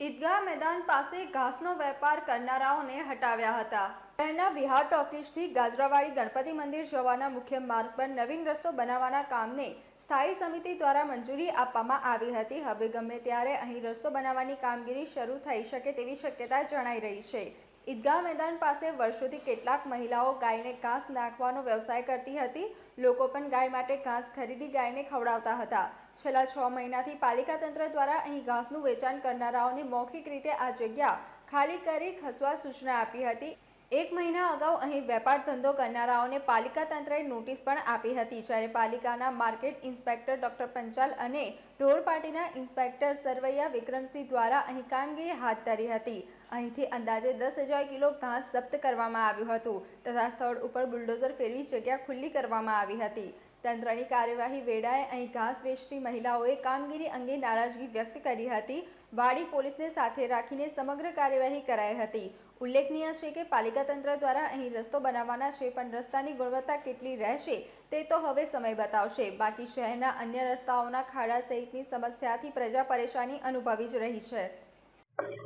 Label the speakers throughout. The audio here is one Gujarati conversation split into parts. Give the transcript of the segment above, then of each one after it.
Speaker 1: ઈદગાહ મેદાન પાસે ઘાસનો વેપાર કરનારાઓને હટાવ્યા હતા. શહેરના વિહાર ટોકીઝથી ગાજરાવાડી ગણપતિ મંદિર જવાના મુખ્ય માર્ગ પર નવીન રસ્તો બનાવવાના કામને સ્થાયી સમિતિ દ્વારા મંજૂરી આપવામાં આવી હતી. હવે ગમે ત્યારે અહીં રસ્તો બનાવવાની કામગીરી શરૂ થઈ શકે તેવી શક્યતા જણાઈ રહી છે. ઈદગાહ મેદાન પાસે વર્ષોથી કેટલાક મહિલાઓ ગાયને ઘાસ નાખવાનો વ્યવસાય કરતી હતી. લોકો પણ ગાય માટે ઘાસ ખરીદી ગાયને ખવડાવતા હતા. છેલ્લા છ મહિનાથી પાલિકા તંત્ર દ્વારા અહીં ઘાસનું વેચાણ કરનારાઓને મૌખિક રીતે આ જગ્યા ખાલી કરી ખસવા સૂચના આપી હતી. એક મહિના અગાઉ અહીં વેપાર ધંધો કરનારાઓને પાલિકા તંત્રએ નોટિસ પણ આપી હતી. જ્યારે પાલિકાના માર્કેટ ઇન્સ્પેક્ટર ડોક્ટર પંચાલ અને ઢોર પાર્ટીના ઇન્સ્પેક્ટર સરવૈયા વિક્રમસિંહ દ્વારા અહીં કામગીરી હાથ ધરી હતી. અહીંથી અંદાજે દસ હજાર કિલો ઘાસ જપ્ત કરવામાં આવ્યું હતું તથા સ્થળ ઉપર બુલડોઝર ફેરવી જગ્યા ખુલ્લી કરવામાં આવી હતી. તંત્રની કાર્યવાહી વેળાએ અહીં ઘાસ વેચતી મહિલાઓએ કામગીરી અંગે નારાજગી વ્યક્ત કરી હતી. વાડી પોલીસને સાથે રાખીને સમગ્ર કાર્યવાહી કરાઈ હતી. ઉલ્લેખનીય છે કે પાલિકા તંત્ર દ્વારા અહીં રસ્તો બનાવવાના છે, પણ રસ્તાની ગુણવત્તા કેટલી રહેશે તે તો હવે સમય બતાવશે. બાકી શહેરના અન્ય રસ્તાઓના ખાડા સહિતની સમસ્યાથી પ્રજા પરેશાની અનુભવી જ રહી છે.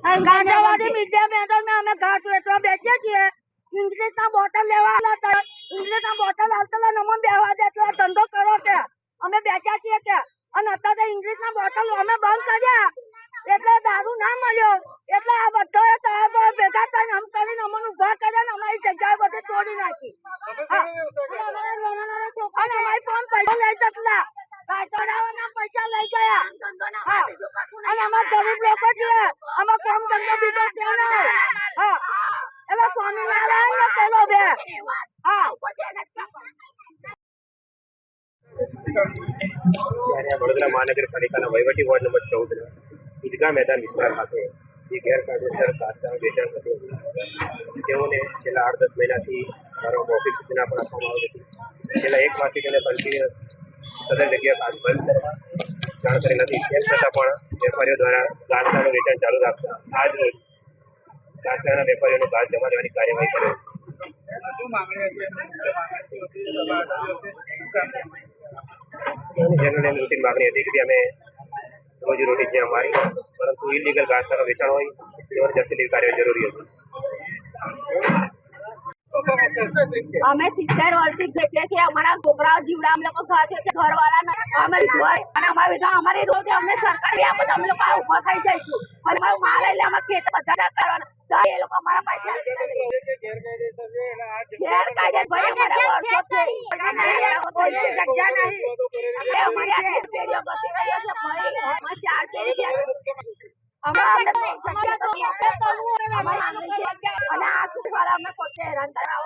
Speaker 2: અમે ઘાસ વેચવા બેસીએ છીએ. ઇંગ્લિશના બોટલ લેવા આલા હતા. ઇંગ્લિશના બોટલ આવતા નમો બેવા દે ધંધો કરો કે અમે બેઠા છીએ કે. અને અત્યારે ઇંગ્લિશના બોટલ અમે બંધ કર્યા. એટલે દારૂ ના મળ્યો. એટલે આ બધા સાહેબો ભેગા થઈને આમ કરીને અમને ઊભા કર્યા ને અમારી જગ્યાએ બધે તોડી નાખી. અને અમારી ફોન પૈસા લઈ જતલા કાચવાડાઓના પૈસા લઈ ગયા. અને અમાર ગરીબ લોકો છીએ અમાર કામ ધંધો બીજો છે હા. એટલે સ્વામિનારાયણ ને પેલો બે. હા.
Speaker 3: વડોદરા મહાનગરપાલિકાના વહીવટી વોર્ડ નંબર ચૌદના ઈદગાહ મેદાન વિસ્તાર ખાતે જે ગેરકાયદેસર કાચા વેચાણ થતું તેઓને છેલ્લા આઠ દસ મહિનાથી મારો મૌખિક સૂચના પણ આપવામાં આવી હતી. છેલ્લા એક માસથી તેને કન્ટિન્યુઅસ સદર જગ્યા કાચ બંધ કરવા જાણ કરી નથી તેમ છતાં પણ વેપારીઓ દ્વારા ઘાસચારાનું વેચાણ ચાલુ રાખતા આજ રોજ ઘાસચારાના વેપારીઓનો ઘાસ જમા દેવાની કાર્યવાહી કરે છે જનરલ રૂટીન માગણી હતી કે અમે રોજી રોટી છે અમારી. પરંતુ ઇલીગલ ઘાસચારો વેચાણ હોય તેઓ જપ્તીની કાર્યવાહી જરૂરી હતી.
Speaker 2: અમે સિત્તેર વર્ષથી બેઠે છીએ અમારા છોકરાઓ જીવડા અમે લોકો ઘર છે ઘર વાળા અમે ઘર અને અમારી વિધવા અમારી રોજ અમને સરકાર આપે અમે લોકો ઊભા થઈ જઈશું. અને મારું માલ એટલે અમારે ખેત બધા કરવાના. તો એ લોકો અમારા પૈસા ગેરકાયદે ભાઈ અમારા વર્ષો છે કોઈ જગ્યા નહીં. એટલે અમારી આટલી પેઢીઓ ગતિ રહ્યો છે ભાઈ. અને આ શું દ્વારા અમે પોતે હેરાન કરાવો